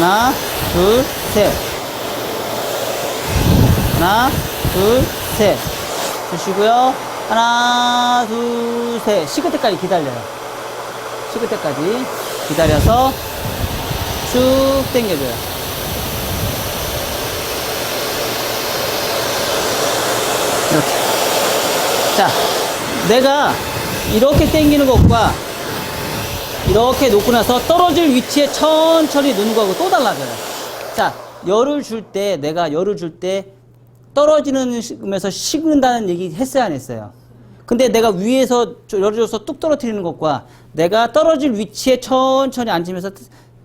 하나, 둘, 셋. 하나, 둘, 셋. 주시고요. 하나, 둘, 셋. 식을 때까지 기다려요. 식을 때까지 기다려서 쭉 당겨줘요. 이렇게. 자, 내가 이렇게 당기는 것과 이렇게 놓고 나서 떨어질 위치에 천천히 놓는 거하고 또 달라져요. 자, 열을 줄 때, 내가 열을 줄 때 떨어지는 식으면서 식는다는 얘기 했어야 안 했어요? 근데 내가 위에서 열을 줘서 뚝 떨어뜨리는 것과 내가 떨어질 위치에 천천히 앉으면서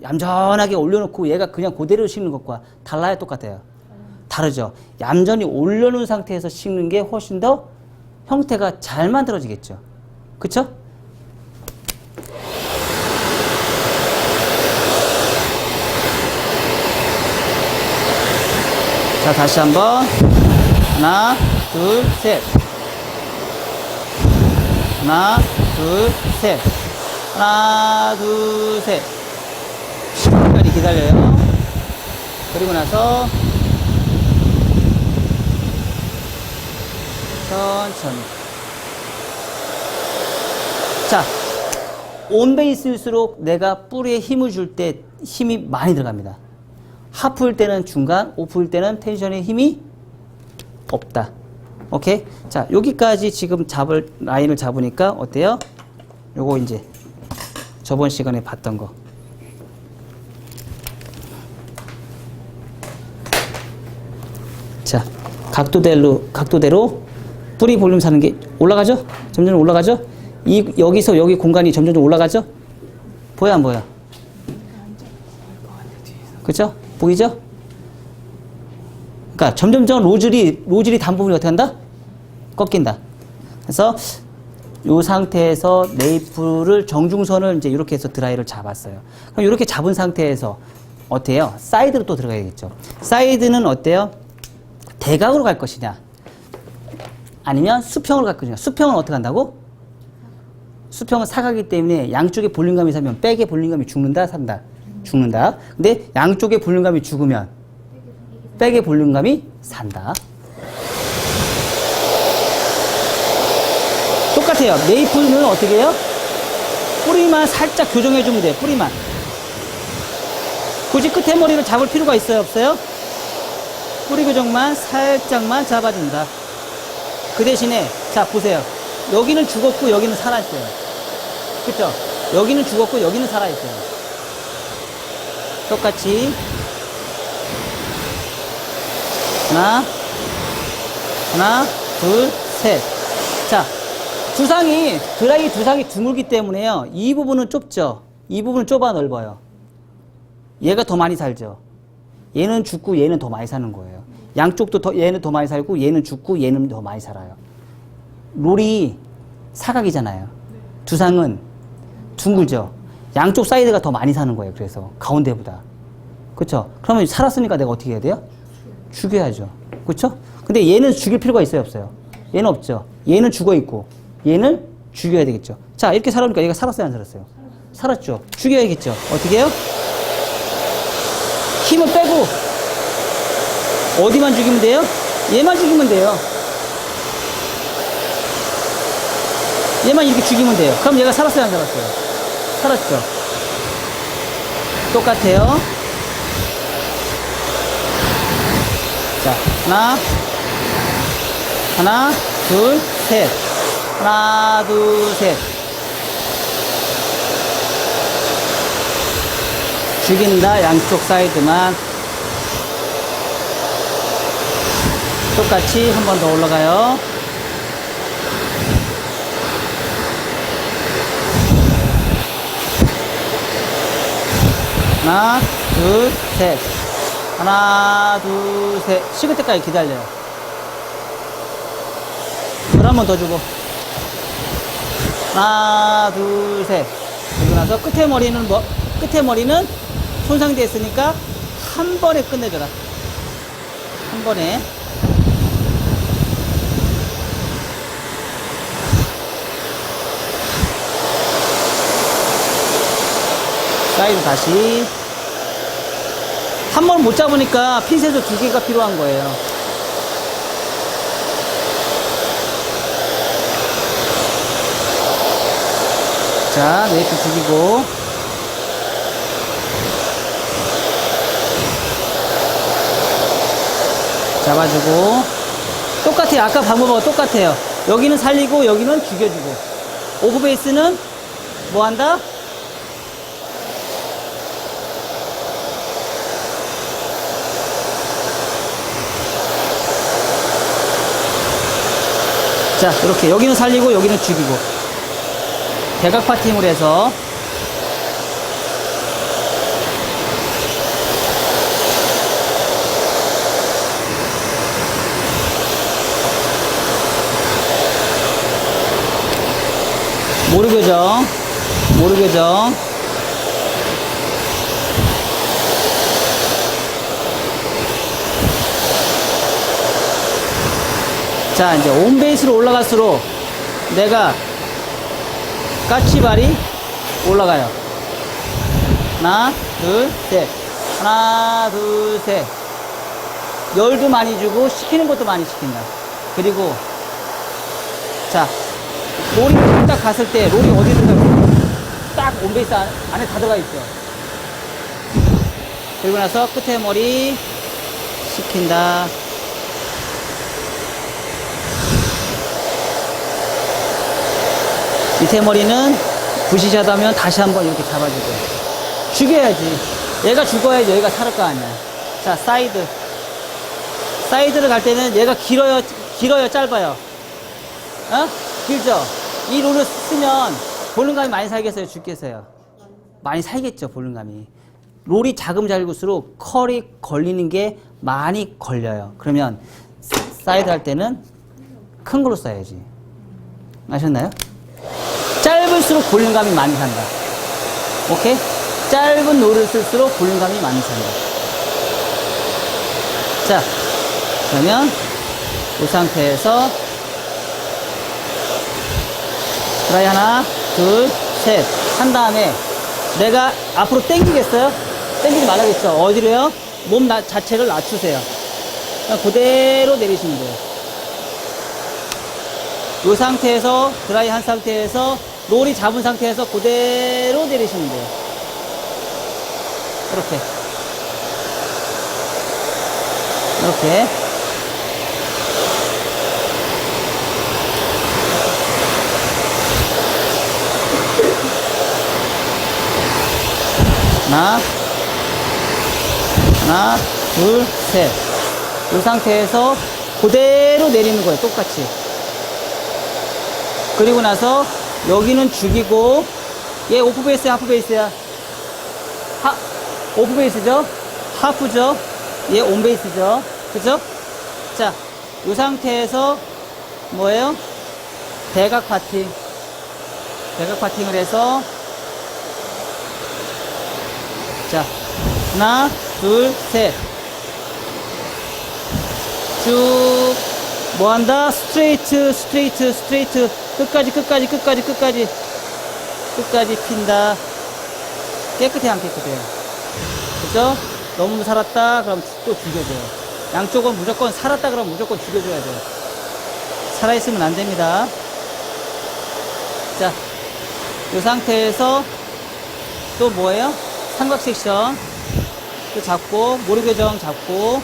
얌전하게 올려놓고 얘가 그냥 그대로 식는 것과 달라요? 똑같아요? 다르죠? 얌전히 올려놓은 상태에서 식는 게 훨씬 더 형태가 잘 만들어지겠죠? 그쵸? 자, 다시 한 번. 하나, 둘, 셋. 하나, 둘, 셋. 하나, 둘, 셋. 10분까지 기다려요. 그리고 나서 천천히. 자, 온베이스일수록 내가 뿌리에 힘을 줄 때 힘이 많이 들어갑니다. 하프일 때는 중간, 오프일 때는 텐션에 힘이 없다. 오케이? 자, 여기까지 지금 잡을, 라인을 잡으니까 어때요? 요거 이제 저번 시간에 봤던 거. 자, 각도대로, 각도대로 뿌리 볼륨 사는 게 올라가죠? 점점 올라가죠? 이, 여기서 여기 공간이 점점 올라가죠? 보여, 안 보여? 그죠? 보이죠? 그러니까 점점점 로즐이 로즐이 단부분이 어떻게 한다? 꺾인다. 그래서 이 상태에서 네이프를 정중선을 이제 이렇게 해서 드라이를 잡았어요. 그럼 이렇게 잡은 상태에서 어때요? 사이드로 또 들어가야겠죠. 사이드는 어때요? 대각으로 갈 것이냐? 아니면 수평으로 갈 것이냐? 수평은 어떻게 한다고? 수평은 사각이기 때문에 양쪽에 볼륨감이 사면 백의 볼륨감이 죽는다, 산다. 죽는다. 근데 양쪽에 볼륨감이 죽으면 백의 볼륨감이 산다. 똑같아요. 메이플은 어떻게 해요? 뿌리만 살짝 교정해주면 돼요. 뿌리만. 굳이 끝에 머리를 잡을 필요가 있어요? 없어요? 뿌리 교정만 살짝만 잡아준다. 그 대신에, 자, 보세요. 여기는 죽었고, 여기는 살아있어요. 그쵸? 여기는 죽었고, 여기는 살아있어요. 똑같이. 하나, 하나, 둘, 셋. 자, 두상이, 드라이 두상이 드물기 때문에요. 이 부분은 좁죠. 이 부분은 좁아 넓어요. 얘가 더 많이 살죠. 얘는 죽고 얘는 더 많이 사는 거예요. 양쪽도 더, 얘는 더 많이 살고 얘는 죽고 얘는 더 많이 살아요. 롤이 사각이잖아요. 두상은 둥글죠. 양쪽 사이드가 더 많이 사는 거예요. 그래서 가운데보다. 그렇죠? 그러면 살았으니까 내가 어떻게 해야 돼요? 죽여야죠. 그렇죠? 근데 얘는 죽일 필요가 있어요, 없어요? 얘는 없죠. 얘는 죽어 있고 얘는 죽여야 되겠죠. 자, 이렇게 살아보니까 얘가 살았어요, 안 살았어요? 살았죠. 죽여야겠죠. 어떻게 해요? 힘을 빼고 어디만 죽이면 돼요? 얘만 죽이면 돼요. 얘만 이렇게 죽이면 돼요. 그럼 얘가 살았어요, 안 살았어요? 살았죠. 똑같아요. 자, 하나, 하나, 둘, 셋. 하나, 둘, 셋. 죽인다, 양쪽 사이드만. 똑같이 한 번 더 올라가요. 하나, 둘, 셋. 하나, 둘, 셋. 식을 때까지 기다려요. 물 한 번 더 주고. 하나, 둘, 셋. 그리고 나서 끝에 머리는 뭐, 끝에 머리는 손상되어 있으니까 한 번에 끝내줘라. 한 번에. 사이드 다시. 한 번 못 잡으니까 핀셋을 두 개가 필요한 거예요. 자, 네이프 죽이고. 잡아주고. 똑같아요. 아까 방법하고 똑같아요. 여기는 살리고, 여기는 죽여주고. 오브베이스는 뭐 한다? 자, 이렇게. 여기는 살리고, 여기는 죽이고. 대각 파팅을 해서. 모르교정. 모르교정. 자, 이제 온베이스로 올라갈수록 내가 까치발이 올라가요. 하나, 둘, 셋. 하나, 둘, 셋. 열도 많이 주고 시키는 것도 많이 시킨다. 그리고 자, 롤이 딱 갔을 때 롤이 어디 들어가? 딱 온베이스 안- 안에 다 들어가 있죠. 그리고 나서 끝에 머리 시킨다. 밑에 머리는 부시시하다면 다시 한번 이렇게 잡아주고. 죽여야지. 얘가 죽어야지 얘가 살을 거 아니야. 자 사이드. 사이드를 갈 때는 얘가 길어요 길어요 짧아요? 어? 길죠? 이 롤을 쓰면 볼륨감이 많이 살겠어요 죽겠어요? 많이 살겠죠 볼륨감이. 롤이 작을수록 컬이 걸리는 게 많이 걸려요. 그러면 사이드 할 때는 큰 걸로 써야지. 아셨나요? 짧을수록 볼륨감이 많이 산다. 오케이? 짧은 노를 쓸수록 볼륨감이 많이 산다. 자, 그러면 이 상태에서 드라이 하나, 둘, 셋. 한 다음에 내가 앞으로 당기겠어요? 당기지 말라겠죠? 어디로요? 몸 나- 자체를 낮추세요. 그대로 내리시면 돼요. 이 상태에서 드라이 한 상태에서 롤이 잡은 상태에서 그대로 내리시면 돼요. 이렇게. 이렇게. 하나, 하나, 둘, 셋. 이 상태에서 그대로 내리는 거예요. 똑같이. 그리고 나서 여기는 죽이고 얘 오프 베이스야 하프 베이스야. 하 오프 베이스죠? 하프죠? 얘온 베이스죠. 그죠? 자이 상태에서 뭐예요? 대각 파팅. 대각 파팅을 해서 자 하나 둘셋쭉 뭐 한다? 스트레이트, 스트레이트, 스트레이트. 끝까지, 끝까지, 끝까지, 끝까지. 끝까지 핀다. 깨끗해, 안 깨끗해요? 그죠? 너무 살았다? 그럼 또 죽여줘요. 양쪽은 무조건 살았다? 그럼 무조건 죽여줘야 돼요. 살아있으면 안 됩니다. 자, 이 상태에서 또 뭐예요? 삼각 섹션. 또 잡고, 모르교정 잡고.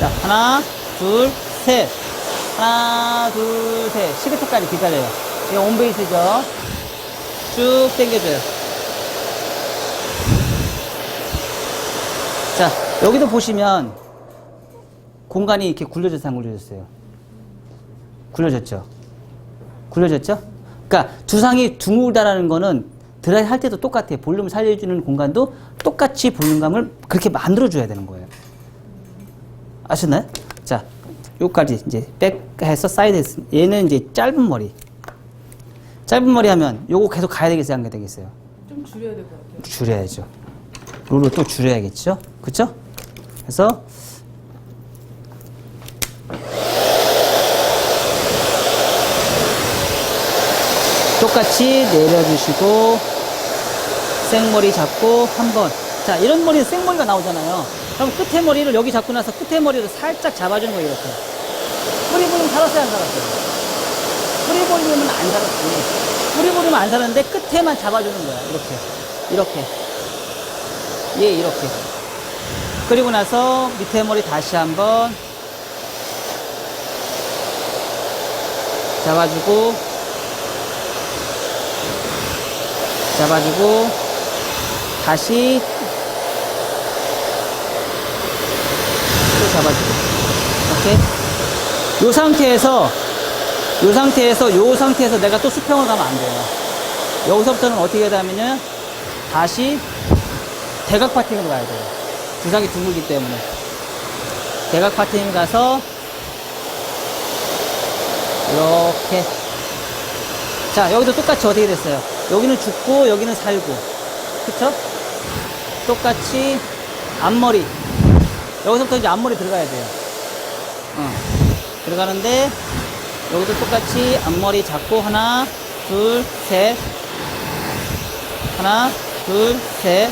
자, 하나, 둘, 셋. 하나, 둘, 셋. 시그트까지 기다려요. 이게 온베이스죠. 쭉 당겨줘요. 자, 여기도 보시면 공간이 이렇게 굴려져서 안 굴려졌어요. 굴려졌죠? 굴려졌죠? 그러니까 두상이 둥글다라는 거는 드라이 할 때도 똑같아요. 볼륨을 살려주는 공간도 똑같이 볼륨감을 그렇게 만들어줘야 되는 거예요. 아셨나요? 자, 요까지 이제 백해서 사이드 했 얘는 이제 짧은 머리. 짧은 머리 하면 요거 계속 가야 되겠어요? 안 가야 되겠어요? 좀 줄여야 될 것 같아요. 줄여야죠. 룰을 또 줄여야겠죠? 그쵸? 그래서 똑같이 내려주시고 생머리 잡고 한번 자, 이런 머리는 생머리가 나오잖아요. 그럼 끝에 머리를 여기 잡고 나서 끝에 머리를 살짝 잡아주는 거예요, 이렇게. 뿌리 보리면 살았어요, 안 살았어요? 뿌리 보리면 안 살았지. 뿌리 보리면 안 살았는데 끝에만 잡아주는 거야, 이렇게. 이렇게. 예, 이렇게. 그리고 나서 밑에 머리 다시 한번 잡아주고, 잡아주고, 다시 또 잡아주고. 오케이? 요 상태에서, 요 상태에서, 요 상태에서 내가 또 수평을 가면 안 돼요. 여기서부터는 어떻게 하냐면요. 다시 대각 파팅으로 가야 돼요. 주사기 둥글기 때문에. 대각 파팅 가서, 이렇게. 자, 여기도 똑같이 어떻게 됐어요? 여기는 죽고, 여기는 살고. 그쵸? 똑같이 앞머리. 여기서부터 이제 앞머리 들어가야 돼요. 어. 들어가는데, 여기도 똑같이 앞머리 잡고, 하나, 둘, 셋. 하나, 둘, 셋.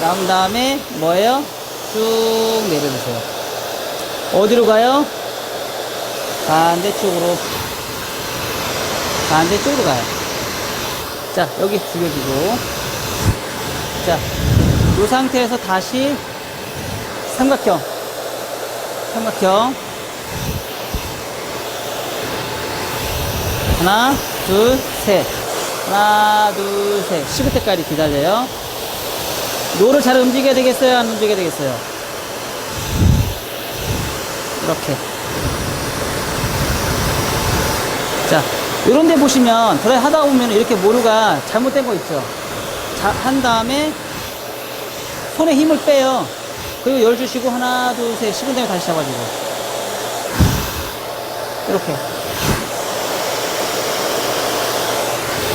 나온 다음에, 뭐예요? 쭉 내려주세요. 어디로 가요? 반대쪽으로. 반대쪽으로 가요. 자, 여기 죽여주고. 자, 이 상태에서 다시 삼각형. 삼각형. 하나, 둘, 셋. 하나, 둘, 셋. 식을 때까지 기다려요. 노를 잘 움직여야 되겠어요? 안 움직여야 되겠어요? 이렇게. 자, 요런 데 보시면 드라이 하다 보면 이렇게 모루가 잘못된 거 있죠? 자, 한 다음에 손에 힘을 빼요. 그리고 열 주시고 하나, 둘, 셋. 식은 다음에 다시 잡아주고. 이렇게.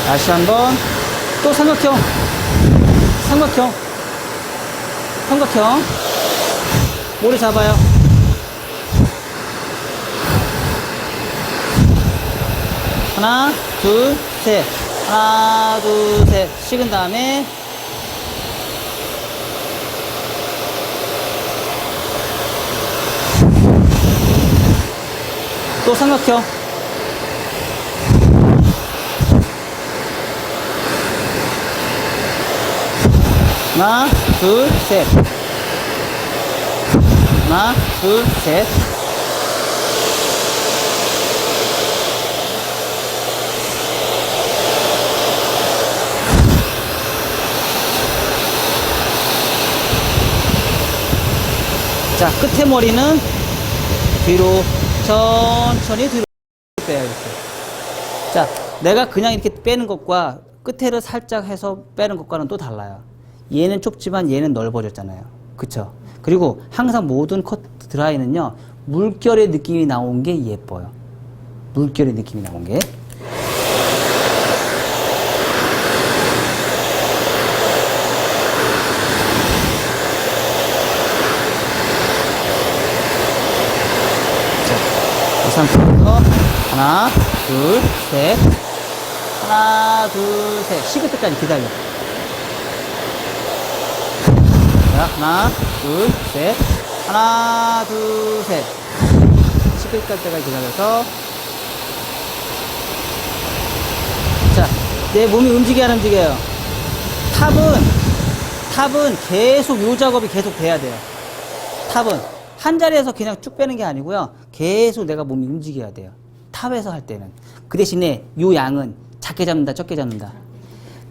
다시 한번. 또 삼각형. 삼각형. 삼각형. 모래 잡아요. 하나, 둘, 셋. 하나, 둘, 셋. 식은 다음에 또 삼각형. 하나, 둘, 셋. 하나, 둘, 셋. 자, 끝에 머리는 뒤로 천천히 뒤로 이렇게. 자, 내가 그냥 이렇게 빼는 것과 끝에를 살짝 해서 빼는 것과는 또 달라요. 얘는 좁지만 얘는 넓어졌잖아요. 그쵸? 그리고 항상 모든 컷 드라이는요, 물결의 느낌이 나온 게 예뻐요. 물결의 느낌이 나온 게. 이 상태에서 하나, 둘, 셋. 하나, 둘, 셋. 식을 때까지 기다려. 자, 하나, 둘, 셋. 하나, 둘, 셋. 식을 때까지 기다려서. 자, 내 몸이 움직여야 안 움직여요. 탑은, 탑은 계속 요 작업이 계속 돼야 돼요. 탑은. 한 자리에서 그냥 쭉 빼는 게 아니고요. 계속 내가 몸이 움직여야 돼요. 탑에서 할 때는. 그 대신에 요 양은 작게 잡는다, 적게 잡는다.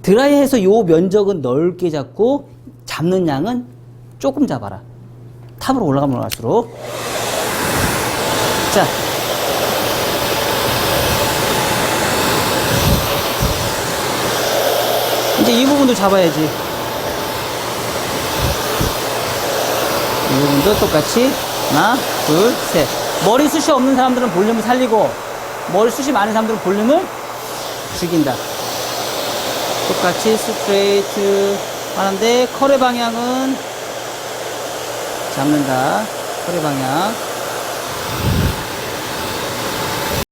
드라이해서 요 면적은 넓게 잡고 잡는 양은 조금 잡아라. 탑으로 올라가면 올라갈수록. 자. 이제 이 부분도 잡아야지. 이 부분도 똑같이 하나, 둘, 셋. 머리숱이 없는 사람들은 볼륨을 살리고 머리숱이 많은 사람들은 볼륨을 죽인다. 똑같이 스트레이트 하는데 컬의 방향은 잡는다. 컬의 방향.